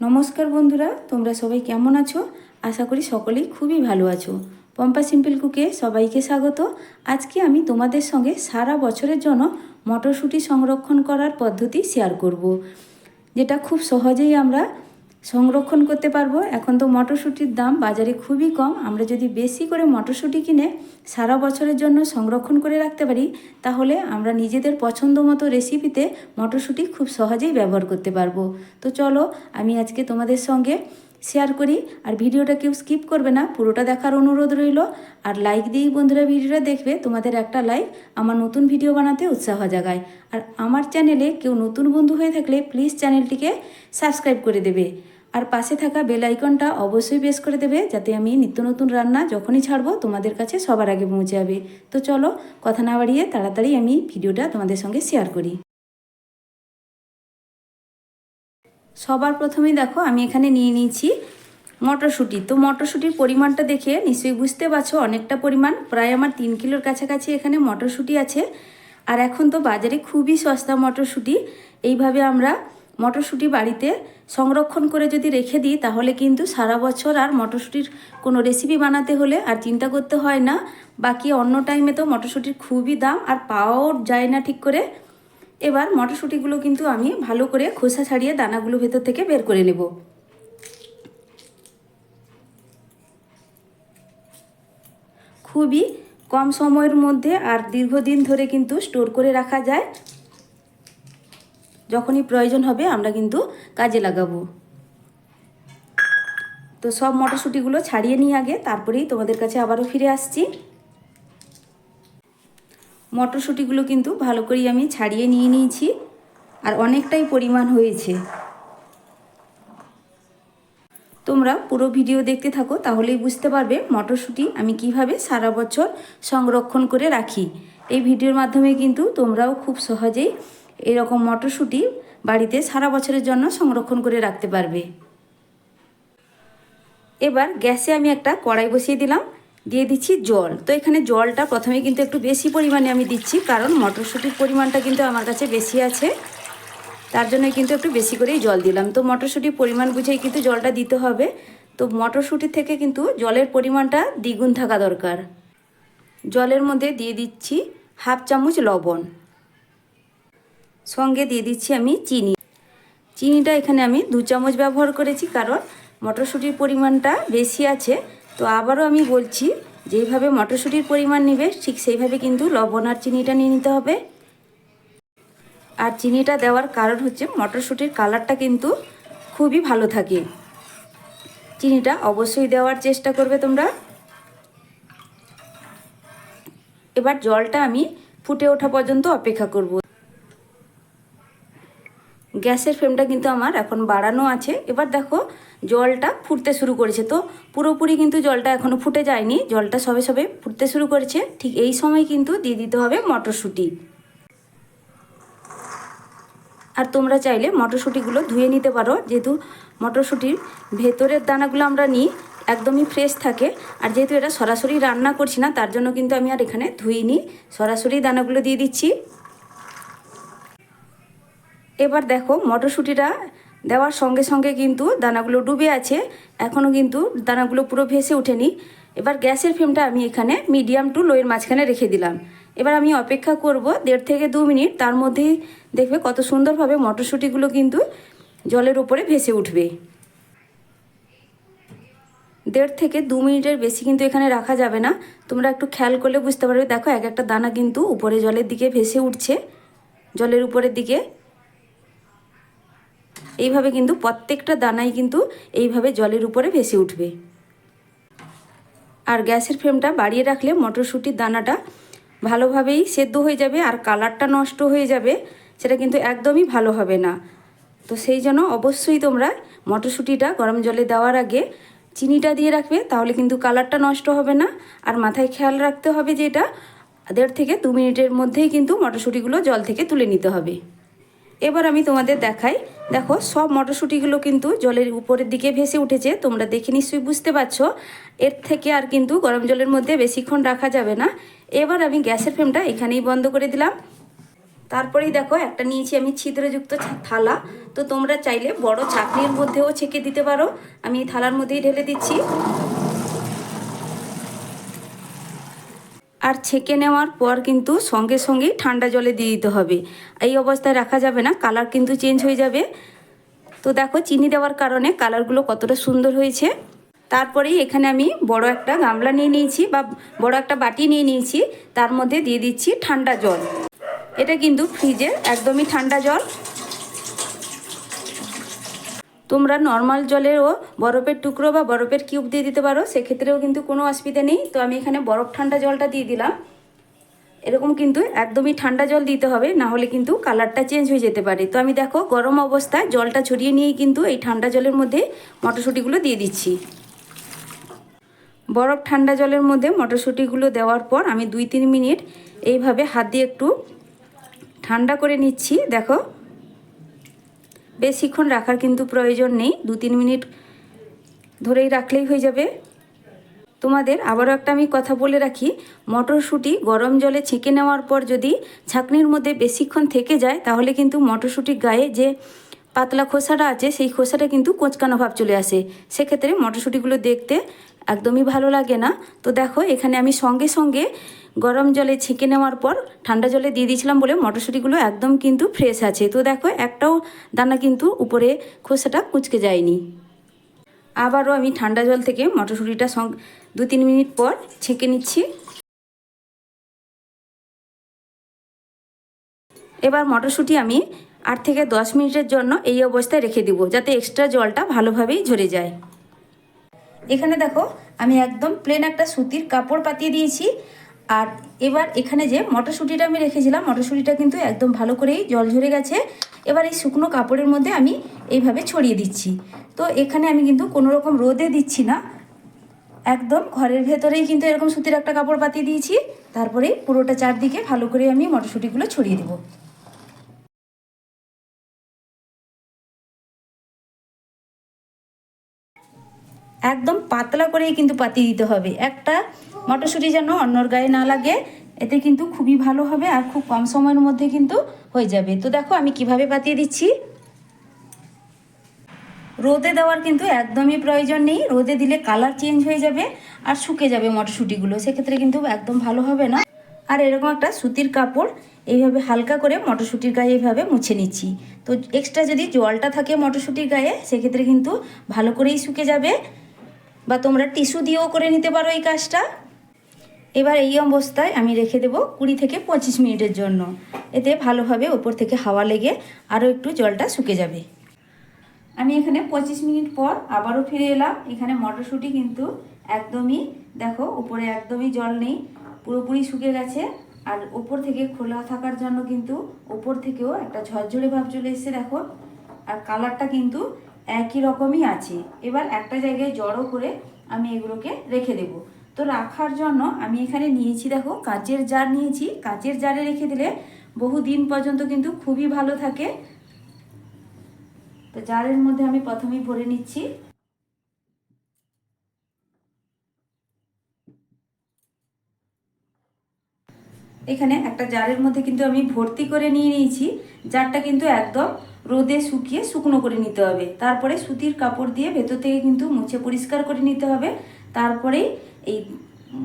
নমস্কার বন্ধুরা, তোমরা সবাই কেমন আছো? আশা করি সকলেই খুবই ভালো আছো। পম্পা সিম্পল কুকে সবাইকে স্বাগত। আজকে আমি তোমাদের সঙ্গে সারা বছরের জন্য মটরশুঁটি সংরক্ষণ করার পদ্ধতি শেয়ার করব। যেটা খুব সহজেই আমরা সংরক্ষণ করতে পারব। এখন তো মটরশুঁটির দাম বাজারে খুবই কম। আমরা যদি বেশি করে মটরশুঁটি কিনে সারা বছরের জন্য সংরক্ষণ করে রাখতে পারি, তাহলে আমরা নিজেদের পছন্দ মতো রেসিপিতে মটরশুঁটি খুব সহজেই ব্যবহার করতে পারব। তো চলো, আমি আজকে তোমাদের সঙ্গে শেয়ার করি। আর ভিডিওটা কেউ স্কিপ করবে না, পুরোটা দেখার অনুরোধ রইল। আর লাইক দিয়েই বন্ধুরা ভিডিওটা দেখবে, তোমাদের একটা লাইক আমার নতুন ভিডিও বানাতে উৎসাহ জাগায়। আর আমার চ্যানেলে কেউ নতুন বন্ধু হয়ে থাকলে প্লিজ চ্যানেলটিকে সাবস্ক্রাইব করে দেবে। আর পাশে থাকা বেল আইকনটা অবশ্যই প্রেস করে দেবে যাতে আমি নিত্য নতুন রান্না যখনই ছাড়বো তোমাদের কাছে সবার আগে পৌঁছে যাবে। তো চলো, কথা না বাড়িয়ে তাড়াতাড়ি আমি ভিডিওটা তোমাদের সঙ্গে শেয়ার করি। সবার প্রথমেই দেখো, আমি এখানে নিয়ে নিয়েছি মটরশুঁটি। তো মটরশুঁটির পরিমাণটা দেখে নিশ্চয়ই বুঝতে পারছ, অনেকটা পরিমাণ। প্রায় আমার তিন কিলোর কাছাকাছি এখানে মটরশুঁটি আছে। আর এখন তো বাজারে খুবই সস্তা মটরশুঁটি। এইভাবে আমরা মটরশুঁটি বাড়িতে সংরক্ষণ করে যদি রেখে দিই, তাহলে কিন্তু সারা বছর আর মটরশুঁটির কোনো রেসিপি বানাতে হলে আর চিন্তা করতে হয় না। বাকি অন্য টাইমে তো মটরশুঁটির খুবই দাম, আর পাওয়াও যায় না ঠিক করে। এবার মটরশুঁটিগুলো কিন্তু আমি ভালো করে খোসা ছাড়িয়ে দানাগুলো ভেতর থেকে বের করে নেব। খুবই কম সময়ের মধ্যে আর দীর্ঘদিন ধরে কিন্তু স্টোর করে রাখা যায়। যখনই প্রয়োজন হবে আমরা কিন্তু কাজে লাগাবো। তো সব মটরশুঁটিগুলো ছাড়িয়ে নিই আগে, তারপরেই তোমাদের কাছে আবারও ফিরে আসছি। মটরশুঁটিগুলো কিন্তু ভালো করেই আমি ছাড়িয়ে নিয়ে নিয়েছি, আর অনেকটাই পরিমাণ হয়েছে। তোমরা পুরো ভিডিও দেখতে থাকো, তাহলেই বুঝতে পারবে মটরশুঁটি আমি কীভাবে সারা বছর সংরক্ষণ করে রাখি। এই ভিডিওর মাধ্যমে কিন্তু তোমরাও খুব সহজেই এরকম মটরশুঁটি বাড়িতে সারা বছরের জন্য সংরক্ষণ করে রাখতে পারবে। এবার গ্যাসে আমি একটা কড়াই বসিয়ে দিলাম, দিয়ে দিচ্ছি জল। তো এখানে জলটা প্রথমে কিন্তু একটু বেশি পরিমাণে আমি দিচ্ছি, কারণ মটরশুঁটির পরিমাণটা কিন্তু আমার কাছে বেশি আছে। তার জন্য কিন্তু একটু বেশি করেই জল দিলাম। তো মটরশুঁটির পরিমাণ বুঝেই কিন্তু জলটা দিতে হবে। তো মটরশুঁটি থেকে কিন্তু জলের পরিমাণটা দ্বিগুণ থাকা দরকার। জলের মধ্যে দিয়ে দিচ্ছি হাফ চামচ লবণ। সঙ্গে দিয়ে দিচ্ছি আমি চিনি। চিনিটা এখানে আমি দু চামচ ব্যবহার করেছি কারণ মটরশুঁটির পরিমাণটা বেশি আছে। তো আবারও আমি বলছি, যেইভাবে মটরশুঁটির পরিমাণ নেবে, ঠিক সেইভাবে কিন্তু লবণ আর চিনিটা নিয়ে নিতে হবে। আর চিনিটা দেওয়ার কারণ হচ্ছে মটরশুঁটির কালারটা কিন্তু খুবই ভালো থাকে। চিনিটা অবশ্যই দেওয়ার চেষ্টা করবে তোমরা। এবার জলটা আমি ফুটে ওঠা পর্যন্ত অপেক্ষা করব। গ্যাসের ফ্লেমটা কিন্তু আমার এখন বাড়ানো আছে। এবার দেখো, জলটা ফুটতে শুরু করেছে। তো পুরোপুরি কিন্তু জলটা এখনও ফুটে যায়নি। জলটা সবে সবে ফুটতে শুরু করেছে। ঠিক এই সময় কিন্তু দিয়ে দিতে হবে মটরশুঁটি। আর তোমরা চাইলে মটরশুঁটিগুলো ধুয়ে নিতে পারো। যেহেতু মটরশুঁটির ভেতরের দানাগুলো আমরা নিই, একদমই ফ্রেশ থাকে। আর যেহেতু এটা সরাসরি রান্না করছি না, তার জন্য কিন্তু আমি আর এখানে ধুইনি। সরাসরি দানাগুলো দিয়ে দিচ্ছি। এবার দেখো মটরশুঁটিটা দেওয়ার সঙ্গে সঙ্গে কিন্তু দানাগুলো ডুবে আছে। এখনও কিন্তু দানাগুলো পুরো ভেসে ওঠেনি। এবার গ্যাসের ফ্লেমটা আমি এখানে মিডিয়াম টু লোয়ের মাঝখানে রেখে দিলাম। এবার আমি অপেক্ষা করব দেড় থেকে দু মিনিট। তার মধ্যেই দেখবে কত সুন্দরভাবে মটরশুঁটিগুলো কিন্তু জলের উপরে ভেসে উঠবে। দেড় থেকে দু মিনিটের বেশি কিন্তু এখানে রাখা যাবে না। তোমরা একটু খেয়াল করলে বুঝতে পারবে। দেখো এক একটা দানা কিন্তু উপরে জলের দিকে ভেসে উঠছে। জলের উপরের দিকে এইভাবে কিন্তু প্রত্যেকটা দানাই কিন্তু এইভাবে জলের উপরে ভেসে উঠবে। আর গ্যাসের ফ্লেমটা বাড়িয়ে রাখলে মটরশুঁটির দানাটা ভালোভাবেই সেদ্ধ হয়ে যাবে আর কালারটা নষ্ট হয়ে যাবে, সেটা কিন্তু একদমই ভালো হবে না। তো সেই জন্য অবশ্যই তোমরা মটরশুঁটিটা গরম জলে দেওয়ার আগে চিনিটা দিয়ে রাখবে, তাহলে কিন্তু কালারটা নষ্ট হবে না। আর মাথায় খেয়াল রাখতে হবে যে এটা দেড় থেকে দু মিনিটের মধ্যেই কিন্তু মটরশুঁটিগুলো জল থেকে তুলে নিতে হবে। এবার আমি তোমাদের দেখাই দেখো, সব মটরশুঁটিগুলো কিন্তু জলের উপরের দিকে ভেসে উঠেছে, তোমরা দেখে নিশ্চয়ই বুঝতে পারছ। এর থেকে আর কিন্তু গরম জলের মধ্যে বেশিক্ষণ রাখা যাবে না। এবার আমি গ্যাসের ফ্রেমটা এখানেই বন্ধ করে দিলাম। তারপরেই দেখো, একটা নিয়েছি আমি ছিদ্রযুক্ত থালা। তো তোমরা চাইলে বড় চাকনির মধ্যেও ছেঁকে দিতে পারো। আমি থালার মধ্যেই ঢেলে দিচ্ছি। আর ছেঁকে নেওয়ার পর কিন্তু সঙ্গে সঙ্গেই ঠান্ডা জলে দিয়ে দিতে হবে। এই অবস্থায় রাখা যাবে না, কালার কিন্তু চেঞ্জ হয়ে যাবে। তো দেখো, চিনি দেওয়ার কারণে কালারগুলো কতটা সুন্দর হয়েছে। তারপরেই এখানে আমি বড় একটা গামলা নিয়ে নিয়েছি বা বড় একটা বাটি নিয়ে নিয়েছি। তার মধ্যে দিয়ে দিচ্ছি ঠান্ডা জল। এটা কিন্তু ফ্রিজের একদমই ঠান্ডা জল। তোমরা নর্মাল জলেরও বরফের টুকরো বা বরফের কিউব দিয়ে দিতে পারো, সেক্ষেত্রেও কিন্তু কোনো অসুবিধা নেই। তো আমি এখানে বরফ ঠান্ডা জলটা দিয়ে দিলাম। এরকম কিন্তু একদমই ঠান্ডা জল দিতে হবে, না হলে কিন্তু কালারটা চেঞ্জ হয়ে যেতে পারে। তো আমি দেখো গরম অবস্থায় জলটা ছড়িয়ে নিয়েই কিন্তু এই ঠান্ডা জলের মধ্যে মটরশুঁটিগুলো দিয়ে দিচ্ছি। বরফ ঠান্ডা জলের মধ্যে মটরশুঁটিগুলো দেওয়ার পর আমি দুই তিন মিনিট এইভাবে হাত দিয়ে একটু ঠান্ডা করে নিচ্ছি। দেখো বেশিক্ষণ রাখার কিন্তু প্রয়োজন নেই। দু, তিন মিনিট ধরেই রাখলেই হয়ে যাবে। তোমাদের আবারও একটা আমি কথা বলে রাখি, মটরশুঁটি গরম জলে ছেঁকে নেওয়ার পর যদি ছাঁকনির মধ্যে বেশিক্ষণ থেকে যায়, তাহলে কিন্তু মটরশুঁটির গায়ে যে পাতলা খোসাটা আছে, সেই খোসাটা কিন্তু কোঁচকানো ভাব চলে আসে। সেক্ষেত্রে মটরশুঁটিগুলো দেখতে একদমই ভালো লাগে না। তো দেখো, এখানে আমি সঙ্গে সঙ্গে গরম জলে ছেঁকে নেওয়ার পর ঠান্ডা জলে দিয়ে দিয়েছিলাম বলে মটরশুঁটিগুলো একদম কিন্তু ফ্রেশ আছে। তো দেখো, একটাও দানা কিন্তু উপরে খোসাটা কুঁচকে যায়নি। আবারও আমি ঠান্ডা জল থেকে মটরশুঁটিটা দু তিন মিনিট পর ছেঁকে নিচ্ছি। এবার মটরশুঁটি আমি আট থেকে দশ মিনিটের জন্য এই অবস্থায় রেখে দিব, যাতে এক্সট্রা জলটা ভালোভাবেই ঝরে যায়। এখানে দেখো, আমি একদম প্লেন একটা সুতির কাপড় পাতিয়ে দিয়েছি। আর এবার এখানে যে মটরশুঁটিটা আমি রেখেছিলাম, মটরশুঁটিটা কিন্তু একদম ভালো করেই জল ঝরে গেছে। এবার এই শুকনো কাপড়ের মধ্যে আমি এইভাবে ছড়িয়ে দিচ্ছি। তো এখানে আমি কিন্তু কোনো রকম রোদে দিচ্ছি না। একদম ঘরের ভেতরেই কিন্তু এরকম সুতির একটা কাপড় পাতিয়ে দিয়েছি। তারপরে পুরোটা চারদিকে ভালো করে আমি মটরশুঁটিগুলো ছড়িয়ে দেবো। একদম পাতলা করেই কিন্তু পাতিয়ে দিতে হবে। একটা মটরশুঁটি যেন অন্যর গায়ে না লাগে, এতে কিন্তু খুবই ভালো হবে আর খুব কম সময়ের মধ্যে কিন্তু হয়ে যাবে। তো দেখো আমি কীভাবে পাতিয়ে দিচ্ছি। রোদে দেওয়ার কিন্তু একদমই প্রয়োজন নেই। রোদে দিলে কালার চেঞ্জ হয়ে যাবে আর শুকে যাবে মটরশুঁটিগুলো। সেক্ষেত্রে কিন্তু একদম ভালো হবে না। আর এরকম একটা সুতির কাপড় এইভাবে হালকা করে মটরশুঁটির গায়ে এইভাবে মুছে নিচ্ছি। তো এক্সট্রা যদি জলটা থাকে মটরশুঁটির গায়ে, সেক্ষেত্রে কিন্তু ভালো করেই শুকে যাবে। বা তোমরা টিস্যু দিয়েও করে নিতে পারো এই কাজটা। এবার এই অবস্থায় আমি রেখে দেবো কুড়ি থেকে পঁচিশ মিনিটের জন্য। এতে ভালোভাবে ওপর থেকে হাওয়া লেগে আরও একটু জলটা শুকে যাবে। আমি এখানে পঁচিশ মিনিট পর আবারও ফিরে এলাম। এখানে মটরশুঁটি কিন্তু একদমই, দেখো, উপরে একদমই জল নেই, পুরোপুরি শুকে গেছে। আর ওপর থেকে খোলা থাকার জন্য কিন্তু ওপর থেকেও একটা ঝরঝরে ভাব চলে এসেছে, দেখো। আর কালারটা কিন্তু একই রকমই আছে। এবার একটা জায়গায় জড়ো করে আমি এগুলোকে রেখে দেব। তো রাখার জন্য আমি এখানে নিয়েছি, দেখো, কাচের জার নিয়েছি। কাচের জারে রেখে দিলে বহু দিন পর্যন্ত কিন্তু খুবই ভালো থাকে। তো জারের মধ্যে আমি প্রথমেই ভরে নিচ্ছি। এখানে একটা জারের মধ্যে কিন্তু আমি ভর্তি করে নিয়ে নিয়েছি। জারটা কিন্তু একদম রোদে শুকিয়ে শুকনো করে নিতে হবে। তারপরে সুতির কাপড় দিয়ে ভেতর থেকে কিন্তু মুছে পরিষ্কার করে নিতে হবে। তারপরেই এই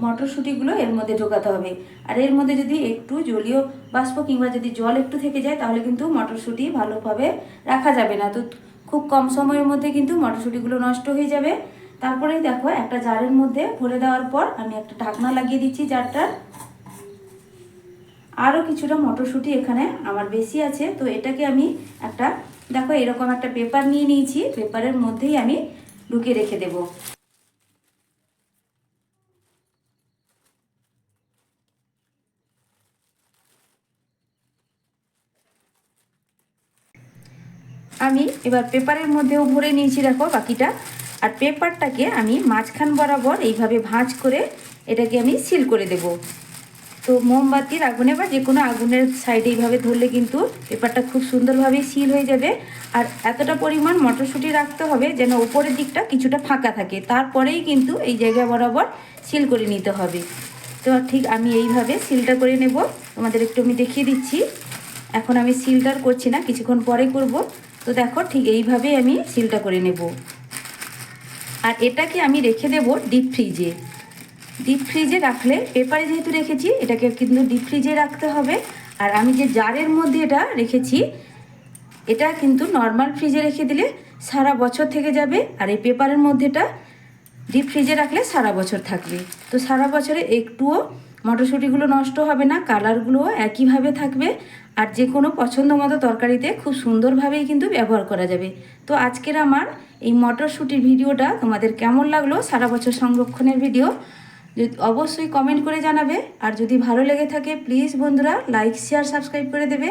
মটরশুঁটিগুলো এর মধ্যে ঢোকাতে হবে। আর এর মধ্যে যদি একটু জলীয় বাষ্প কিংবা যদি জল একটু থেকে যায়, তাহলে কিন্তু মটরশুঁটি ভালোভাবে রাখা যাবে না। তো খুব কম সময়ের মধ্যে কিন্তু মটরশুঁটিগুলো নষ্ট হয়ে যাবে। তারপরেই দেখো, একটা জারের মধ্যে ভরে দেওয়ার পর আমি একটা ঢাকনা লাগিয়ে দিচ্ছি জারটার। আরও কিছুটা মটরশুঁটি এখানে আমার বেশি আছে। তো এটাকে আমি একটা, দেখো এরকম একটা পেপার নিয়ে নিয়েছি, পেপারের মধ্যেই আমি ঢুকিয়ে রেখে দেব। আমি এবার পেপারের মধ্যেও ভরে নিয়েছি, দেখো বাকিটা। আর পেপারটাকে আমি মাঝখান বরাবর এইভাবে ভাঁজ করে এটাকে আমি সিল করে দেবো। তো মোমবাতির আগুনে বা যে কোনো আগুনের সাইডে এইভাবে ধরলে কিন্তু পেপারটা খুব সুন্দরভাবেই সিল হয়ে যাবে। আর এতটা পরিমাণ মটরশুঁটি রাখতে হবে যেন ওপরের দিকটা কিছুটা ফাঁকা থাকে, তারপরেই কিন্তু এই জায়গা বরাবর সিল করে নিতে হবে। তো ঠিক আমি এইভাবে সিলটা করে নেব, তোমাদের একটু আমি দেখিয়ে দিচ্ছি। এখন আমি সিলটার করছি না, কিছুক্ষণ পরে করব। তো দেখো ঠিক এইভাবেই আমি সিলটা করে নেব। আর এটাকে আমি রেখে দেব ডিপ ফ্রিজে ডিপ ফ্রিজে রাখলে পেপারে যেহেতু রেখেছি, এটাকে কিন্তু ডিপ ফ্রিজে রাখতে হবে। আর আমি যে জারের মধ্যে এটা রেখেছি, এটা কিন্তু নর্মাল ফ্রিজে রেখে দিলে সারা বছর থেকে যাবে, আর এই পেপারের মধ্যেটা ডিপ ফ্রিজে রাখলে সারা বছর থাকবে। তো সারা বছরে একটুও মটরশুঁটিগুলো নষ্ট হবে না কালারগুলোও একইভাবে থাকবে, আর যে কোনো পছন্দ মতো তরকারিতে খুব সুন্দরভাবেই কিন্তু ব্যবহার করা যাবে। তো আজকের আমার এই মটরশুঁটির ভিডিওটা তোমাদের কেমন লাগল, সারা বছর সংরক্ষণের ভিডিও অবশ্যই কমেন্ট করে জানাবে। আর যদি ভালো লেগে থাকে প্লিজ বন্ধুরা লাইক শেয়ার সাবস্ক্রাইব করে দেবে।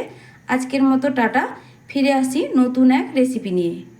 আজকের মতো টাটা। ফিরে আসি নতুন এক রেসিপি নিয়ে।